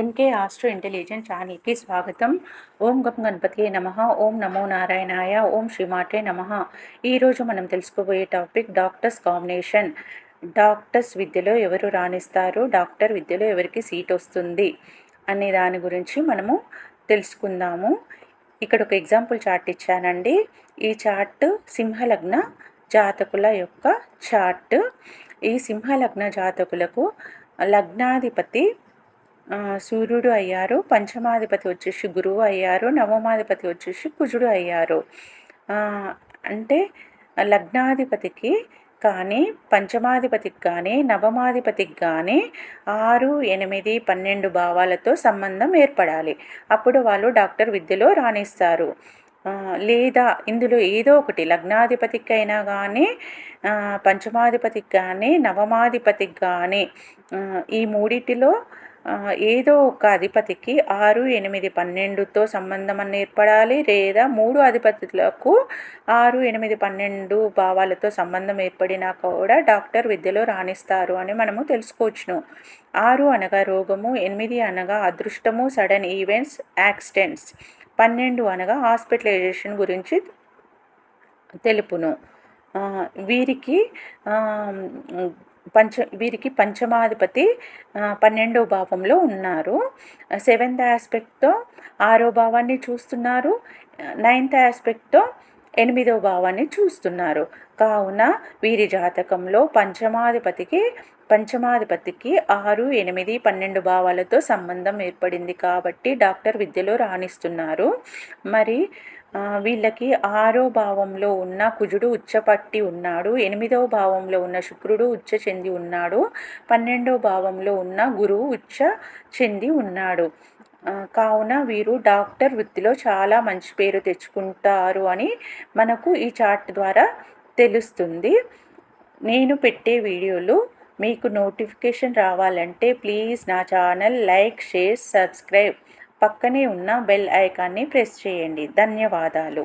NK astro intelligent ఛానల్కి స్వాగతం. ఓం గం గణపతియే నమ. ఓం నమో నారాయణాయ. ఓం శ్రీమాటే నమ. ఈరోజు మనం తెలుసుకోబోయే టాపిక్ డాక్టర్స్ కాంబినేషన్. డాక్టర్స్ విద్యలో ఎవరు రాణిస్తారు? డాక్టర్ విద్యలో ఎవరికి సీట్ వస్తుంది? అనే దాని గురించి మనము తెలుసుకుందాము. ఇక్కడ ఒక ఎగ్జాంపుల్ చార్ట్ ఇచ్చానండి. ఈ చార్ట్ సింహలగ్న జాతకుల యొక్క చార్ట్. ఈ సింహలగ్న జాతకులకు లగ్నాధిపతి సూర్యుడు అయ్యారు పంచమాధిపతి వచ్చేసి గురువు అయ్యారు నవమాధిపతి వచ్చేసి కుజుడు అయ్యారు. అంటే లగ్నాధిపతికి కానీ పంచమాధిపతికి కానీ నవమాధిపతికి కానీ ఆరు ఎనిమిది పన్నెండు భావాలతో సంబంధం ఏర్పడాలి. అప్పుడు వాళ్ళు డాక్టర్ విద్యలో రాణిస్తారు. లేదా ఇందులో ఏదో ఒకటి లగ్నాధిపతికి అయినా కానీ పంచమాధిపతికి కానీ నవమాధిపతికి కానీ ఈ మూడిటిలో ఏదో ఒక అధిపతికి ఆరు ఎనిమిది పన్నెండుతో సంబంధం అన్న ఏర్పడాలి లేదా మూడు అధిపతులకు ఆరు ఎనిమిది పన్నెండు భావాలతో సంబంధం ఏర్పడినా కూడా డాక్టర్ విద్యలో రాణిస్తారు అని మనము తెలుసుకోవచ్చును. ఆరు అనగా రోగము ఎనిమిది అనగా అదృష్టము సడన్ ఈవెంట్స్ యాక్సిడెంట్స్. పన్నెండు అనగా హాస్పిటలైజేషన్ గురించి తెలుపును. వీరికి పంచ వీరికి పంచమాధిపతి పన్నెండవ పన్నెండో భావంలో ఉన్నారు. సెవెంత్ ఆస్పెక్ట్తో ఆరో భావాన్ని చూస్తున్నారు. నైన్త్ ఆస్పెక్ట్తో ఎనిమిదో భావాన్ని చూస్తున్నారు. కావున వీరి జాతకంలో పంచమాధిపతికి పంచమాధిపతికి ఆరు ఎనిమిది పన్నెండు భావాలతో సంబంధం ఏర్పడింది కాబట్టి డాక్టర్ విద్యలో రాణిస్తున్నారు. మరి వీళ్ళకి ఆరో భావంలో ఉన్న కుజుడు ఉచ్చపట్టి ఉన్నాడు ఎనిమిదవ భావంలో ఉన్న శుక్రుడు ఉచ్చ చెంది ఉన్నాడు పన్నెండో భావంలో ఉన్న గురువు ఉచ్చ చెంది ఉన్నాడు. కావున వీరు డాక్టర్ వృత్తిలో చాలా మంచి పేరు తెచ్చుకుంటారు అని మనకు ఈ చార్ట్ ద్వారా తెలుస్తుంది. నేను పెట్టే వీడియోలు మీకు నోటిఫికేషన్ రావాలంటే ప్లీజ్ నా ఛానల్ లైక్ షేర్ సబ్స్క్రైబ్ పక్కనే ఉన్న బెల్ ఐకాన్ని ప్రెస్ చేయండి. ధన్యవాదాలు.